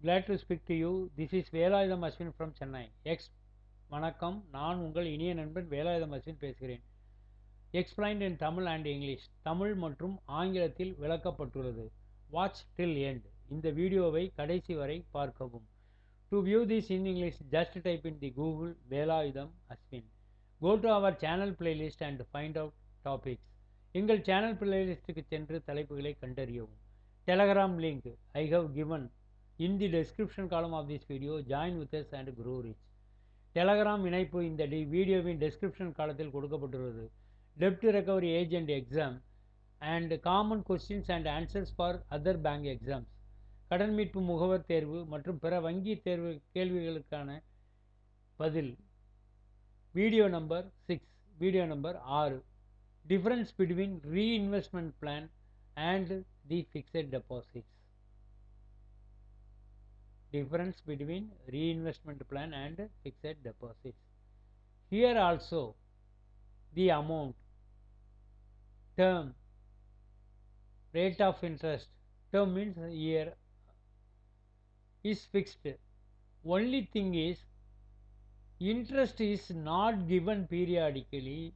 Glad to speak to you this is Velayutham Ashwin from Chennai X வணக்கம். நான் உங்கள் இனிய நண்பன் வேலாயுதம் அஸ்வின் பேசுகிறேன். Explained in Tamil and English Tamil மற்றும் ஆங்கிலத்தில் விளக்கப்பட்டுள்ளது. வாட்ச் டில் எண்ட் இந்த வீடியோவை கடைசி வரை பார்க்கவும். To view this in English just type in the Google Velayutham Ashwin go to our channel playlist and find out topics எங்கள் சேனல் பிளேலிஸ்ட்டுக்கு சென்று தலைப்புகளை கண்டறியவும். Telegram link I have given in the description column of this video join with us and grow rich. Telegram இணைப்பு இந்த D வீடியோவின் description காலத்தில் கொடுக்கப்பட்டுள்ளது. டெப்ட் recovery agent exam and common questions and answers for other bank exams கடன் மீட்பு முகவர் தேர்வு மற்றும் பிற வங்கி தேர்வு கேள்விகளுக்கான பதில். Video number six video number ஆறு. Difference between reinvestment plan and the fixed deposits difference between reinvestment plan and fixed deposits. Here also the amount, term, rate of interest, term means year is fixed. Only thing is interest is not given periodically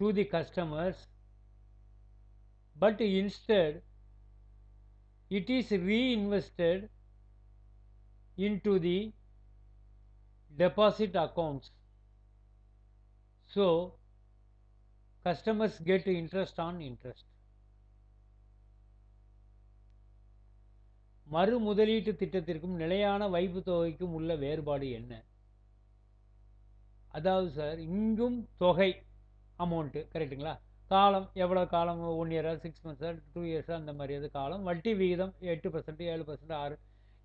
to the customers but instead it is reinvested into the deposit accounts so customers get interest on interest மறு முதலீட்டு திட்டத்திற்கும் நிலையான வைப்பு தொகைக்கும் உள்ள வேறுபாடு என்ன அதாவது சார் இங்கும் தொகை அமௌண்ட்டு கரெக்டுங்களா காலம் எவ்வளோ காலம்? ஒன் இயரா சிக்ஸ் மந்த்ஸா டூ இயர்ஸா அந்த மாதிரி அது காலம். வட்டி விகிதம் எட்டு பர்சன்ட் ஏழு பர்சன்ட் ஆறு.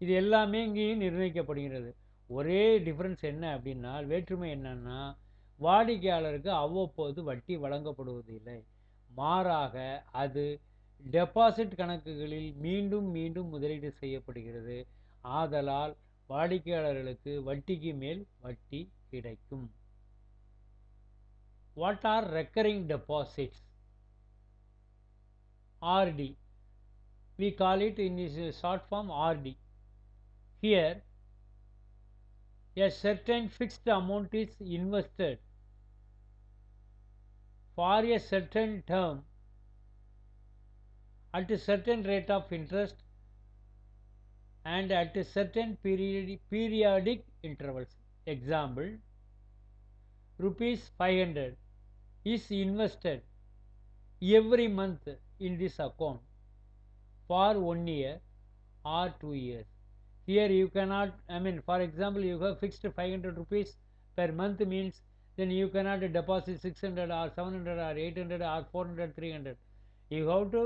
இது எல்லாமே இங்கேயும் நிர்ணயிக்கப்படுகிறது. ஒரே டிஃப்ரென்ஸ் என்ன அப்படின்னா வேற்றுமை என்னன்னா வாடிக்கையாளருக்கு அவ்வப்போது வட்டி வழங்கப்படுவதில்லை. மாறாக அது டெபாசிட் கணக்குகளில் மீண்டும் மீண்டும் முதலீடு செய்யப்படுகிறது. ஆதலால் வாடிக்கையாளர்களுக்கு வட்டிக்கு மேல் வட்டி கிடைக்கும். What are recurring deposits? Rd we call it in its short form rd here a certain fixed amount is invested. For a certain term at a certain rate of interest and at a certain period, periodic intervals. Example rupees 500 is invested every month in this account for one year or two years here you cannot i mean for example you have fixed 500 rupees per month means then you cannot deposit 600 or 700 or 800 or 400 300 you have to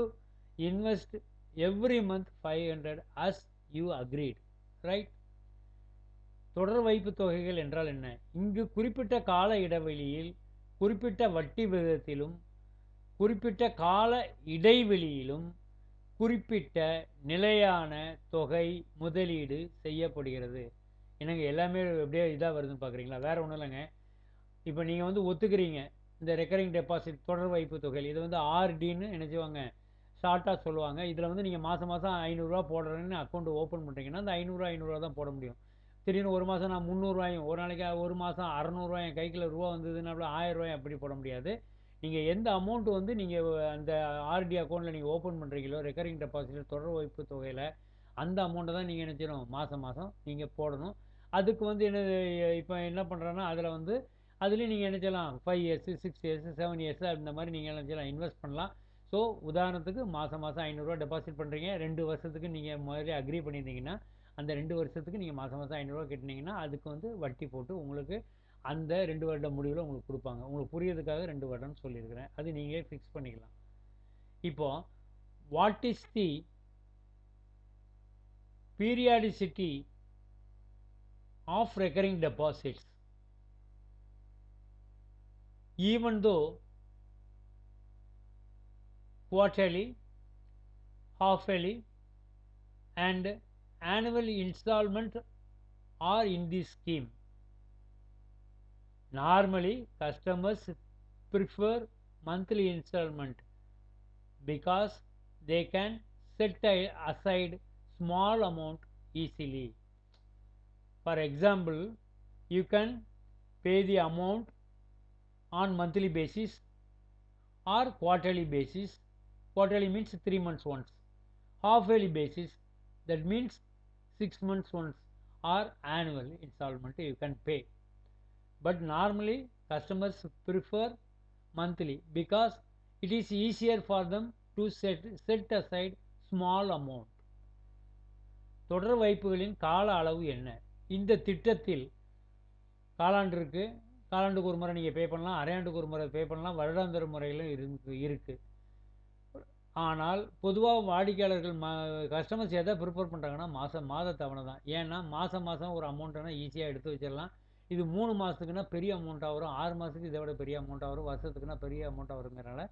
invest every month 500 as you agreed right தொடர் வைப்பு தொகைகள் என்றால் என்ன இங்கு குறிப்பிட்ட கால இடைவெளியில் குறிப்பிட்ட வட்டி விகிதத்திலும் குறிப்பிட்ட கால இடைவெளியிலும் குறிப்பிட்ட நிலையான தொகை முதலீடு செய்யப்படுகிறது. எனக்கு எல்லாமே எப்படியே இதாக வருதுன்னு பார்க்குறீங்களா வேறு ஒன்றும் இல்லைங்க. இப்போ நீங்கள் வந்து ஒத்துக்கிறீங்க. இந்த ரெக்கரிங் டெபாசிட் தொடர் வைப்பு தொகை இது வந்து ஆர்டின்னு நினச்சிவாங்க ஷார்ட்டாக சொல்லுவாங்க. இதில் வந்து நீங்கள் மாதம் மாதம் ஐநூறுரூவா போடுறேன்னு அக்கௌண்ட் ஓப்பன் பண்ணுறீங்கன்னா அந்த ஐநூறுரூவா ஐநூறுரூவா தான் போட முடியும். திடீர்னு ஒரு மாதம் நான் முந்நூறுரூவாயும் ஒரு நாளைக்கு ஒரு மாதம் அறநூறுவா என் கைக்குள்ள ரூபா வந்ததுன்னா ஆயிரரூவாயும் அப்படி போட முடியாது. நீங்கள் எந்த அமௌண்ட்டு வந்து நீங்கள் அந்த ஆர்டி அக்கௌண்ட்டில் நீங்கள் ஓப்பன் பண்ணுறீங்களோ ரெக்கரிங் டெபாசிட் தொடர் வைப்பு தொகையில் அந்த அமௌண்ட்டை தான் நீங்கள் நினச்சிடும் மாதம் மாதம் நீங்கள் போடணும். அதுக்கு வந்து என்ன இப்போ என்ன பண்ணுறேன்னா அதில் வந்து அதுலேயும் நீங்கள் நினச்சலாம் five years six years seven years அந்த மாதிரி நீங்கள் நினச்சலாம் இன்வெஸ்ட் பண்ணலாம். ஸோ உதாரணத்துக்கு மாதம் மாதம் ஐநூறுரூவா டெபாசிட் பண்ணுறீங்க ரெண்டு வருஷத்துக்கு நீங்கள் முதல்ல அக்ரி பண்ணியிருந்தீங்கன்னா அந்த ரெண்டு வருஷத்துக்கு நீங்கள் மாதம் மாதம் ஐநூறுரூவா கட்டினீங்கன்னா அதுக்கு வந்து வட்டி போட்டு உங்களுக்கு அந்த ரெண்டு வருட முடிவில் உங்களுக்கு கொடுப்பாங்க. உங்களுக்கு புரியறதுக்காக ரெண்டு வருடம்னு சொல்லியிருக்கிறேன். அது நீங்களே ஃபிக்ஸ் பண்ணிக்கலாம். இப்போது what is the periodicity of recurring deposits even though quarterly half-yearly and annual installment are in this scheme. Normally, customers prefer monthly installment because they can set aside small amount easily. For example, you can pay the amount on monthly basis or quarterly basis. Quarterly means 3 months once. Half yearly basis that means 6 months once or annual installment you can pay. But normally customers prefer monthly because it is easier for them to set, set aside small amount. தொடர் வைப்புகளின் கால அளவு என்ன இந்த திட்டத்தில் காலாண்டு இருக்கு காலாண்டுக்கு ஒரு முறை நீங்கள் பே பண்ணலாம் அரையாண்டுக்கு ஒரு முறை பே பண்ணலாம் வருடாந்திர முறையிலும் இருக்கு இருக்கு ஆனால் பொதுவாக வாடிக்கையாளர்கள் மா கஸ்டமர்ஸ் எதை ப்ரிஃபர் பண்ணுறாங்கன்னா மாதம் மாத தவணை தான். ஏன்னா மாதம் மாதம் ஒரு அமௌண்ட்டுனா ஈஸியாக எடுத்து வச்சிடலாம். இது மூணு மாதத்துக்குன்னா பெரிய அமௌண்ட்டாக வரும்? ஆறு மாதத்துக்கு இதை விட பெரிய அமௌண்ட்டாக வரும்? வருஷத்துக்குன்னா பெரிய அமௌண்ட்டாக வருங்கிறனால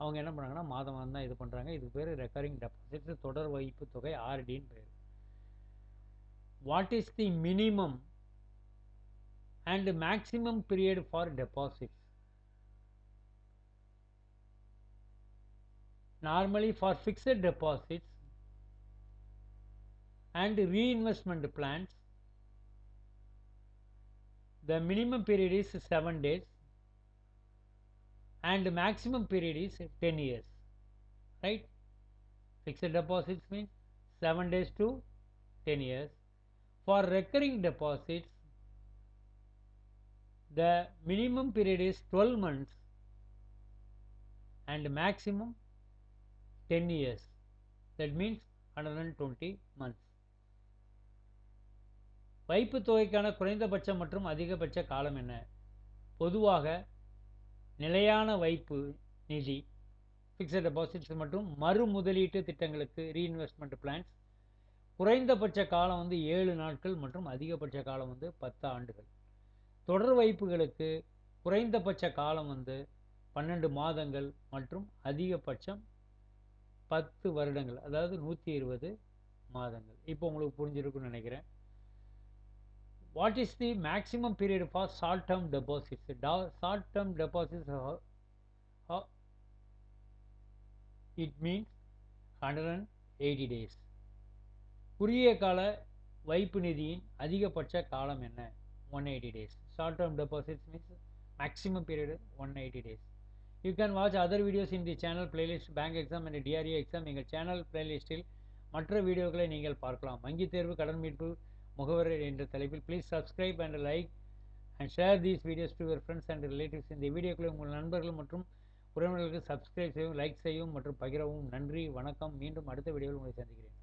அவங்க என்ன பண்ணுறாங்கன்னா மாதம் மாதம் தான் இது பண்ணுறாங்க இது பேர் ரெக்கரிங் டெபாசிட் தொடர் வைப்பு தொகை ஆர்டின்னு பேர். What is the minimum and maximum period for deposit normally for fixed deposits and reinvestment plans the minimum period is 7 days and the maximum period is 10 years right? Fixed deposits means 7 days to 10 years. For recurring deposits the minimum period is 12 months and maximum 10 years. That means 120 months. வைப்பு தொகைக்கான குறைந்தபட்ச மற்றும் அதிகபட்ச காலம் என்ன? பொதுவாக நிலையான வைப்பு நிதி ஃபிக்ஸட் டெபாசிட்ஸ் மற்றும் மறு முதலீட்டு திட்டங்களுக்கு ரீஇன்வெஸ்ட்மெண்ட் பிளான்ஸ் குறைந்தபட்ச காலம் வந்து ஏழு நாட்கள் மற்றும் அதிகபட்ச காலம் வந்து பத்து ஆண்டுகள். தொடர் வைப்புகளுக்கு குறைந்தபட்ச காலம் வந்து பன்னெண்டு மாதங்கள் மற்றும் அதிகபட்சம் பத்து வருடங்கள் அதாவது நூற்றி இருபது மாதங்கள். இப்போ உங்களுக்கு புரிஞ்சிருக்குன்னு நினைக்கிறேன். What is the maximum period for short term deposits short term deposits it means hundred and eighty days குறுகிய கால வைப்பு நிதியின் அதிகபட்ச காலம் என்ன? One eighty days short term deposits means maximum period one eighty days you can watch other videos in the channel playlist bank exam and DRE exam எங்கள் channel பிளேலிஸ்ட்டில் மற்ற வீடியோக்களை நீங்கள் பார்க்கலாம். வங்கி தேர்வு கடன் மீட்பு முகவரி என்ற தலைப்பில் please subscribe and like and share these videos to your friends and relatives இந்த வீடியோக்களை உங்கள் நண்பர்கள் மற்றும் உறவினர்களுக்கு சப்ஸ்கிரைப் செய்யவும் லைக் செய்யவும் மற்றும் பகிரவும். நன்றி வணக்கம். மீண்டும் அடுத்த வீடியோவில் உங்களை சந்திக்கிறேன்.